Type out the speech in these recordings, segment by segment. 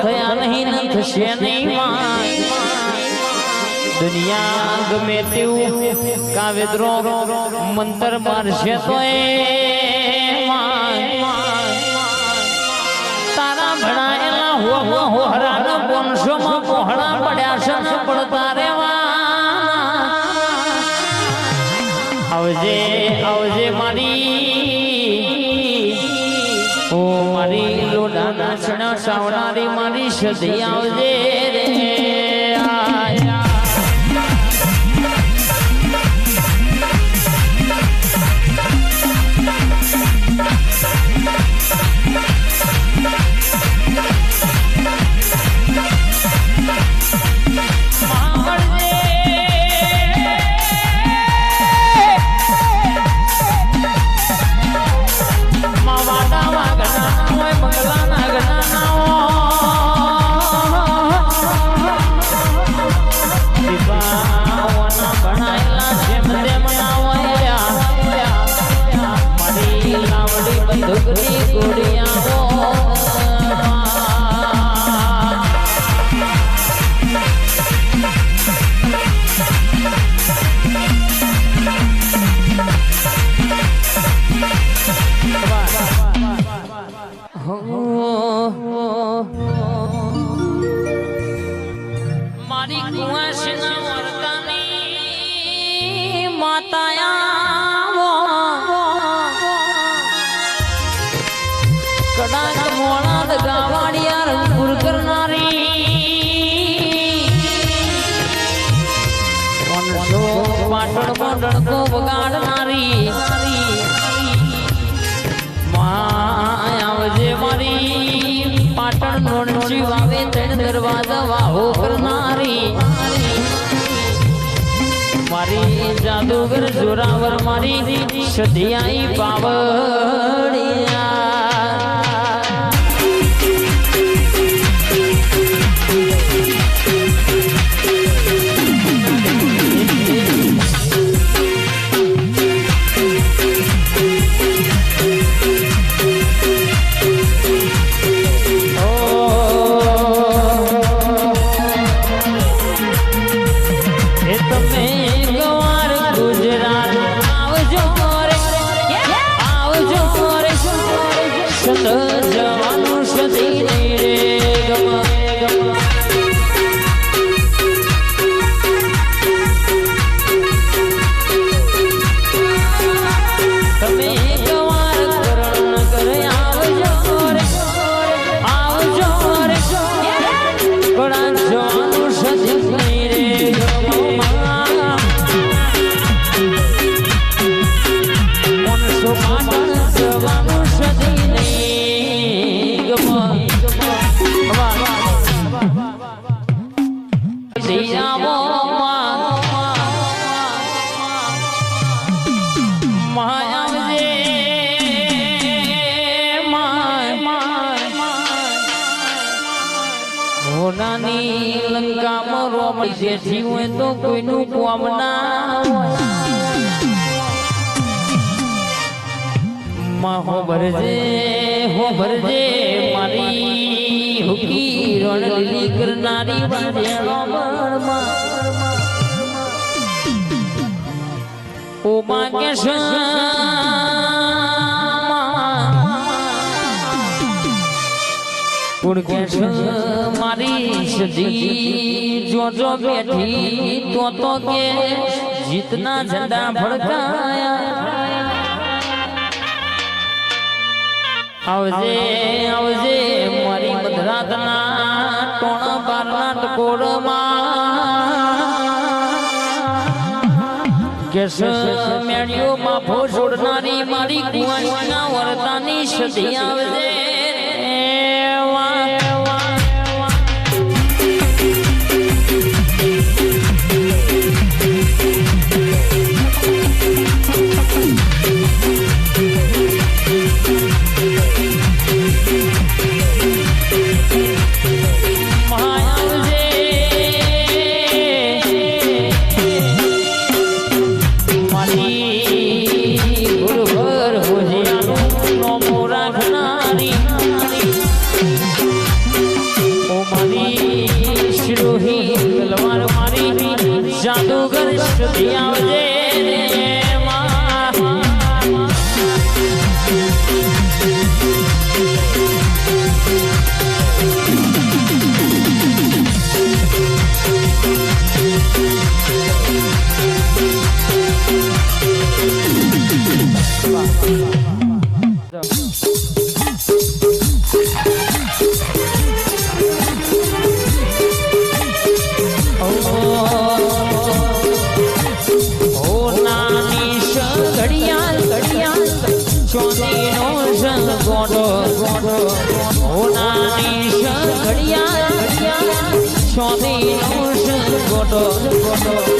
થયા નહીં ને દુનિયા ગમે તેવું કાવેદ્રો મંતર મારશે તો એ તારા ભણાયેલા હો હો હરાના વંશોમાં પહોળા પડ્યા છે પડતા રેવા સાવનારી મારી સદી આવજે. મારી કુંવાસના વરદાની માતાયા કડાક મોણાદ ગાવાડિયા રંગપુર કરનારી. પાટણ પાટણ કો વગાડનારી. જોરાવર મારી સધિયાઈ પાવડિયા. હોનાની લંકામાં રોમ હોય તો કોઈનું કોમ ના માં હો ભરજે હુકી રણ કરનારી વાંધેલો મનમાં ઓ માં કે મારી સજી જો જો બેઠી તો તો કે જીતના ઝંડા ભડકાયા. આવજે આવજે મારી મધરાતના ટોણ બારના ટકોરમાં. કેસ મેળ્યો, માફો છોડનારી મારી કુંવારીના વરતાની સદી આવજે જલ્દી આવજે দিন গোট গোট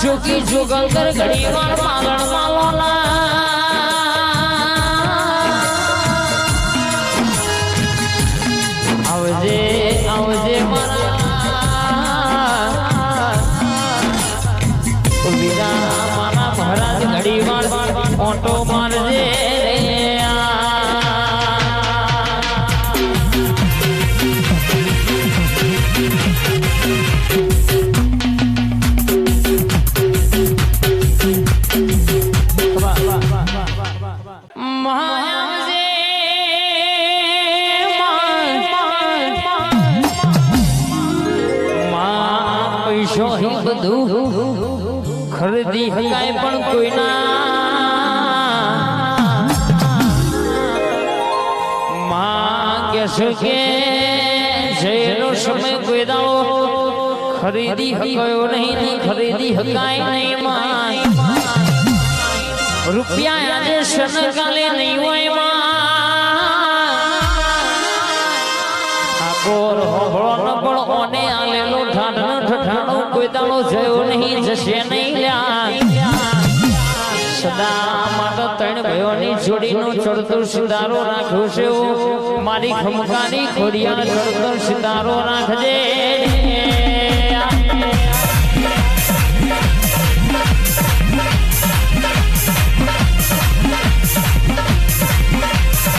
જોગી જોગલ કર ઘડી વાર માગણ માલોના આવજે પૈસો હી બધું ખરીદી હકાય પણ કોઈના. માં કહેશે કે જેનો સમય કોઈ દાડો ખરીદી હકાયો નહીં ને ખરીદી હકાય નહીં, માં. રૂપિયા આજે શનકાલે નહીં હોય, માં. આ દાડો જયો નહીં જશે નહીં લ્યા. સદા માટે ત્રણ ભાઈઓની જોડીનો ચડતો સિતારો રાખ્યો છે મારી ખમકાની ખોડિયા ચડતો સિતારો રાખજે.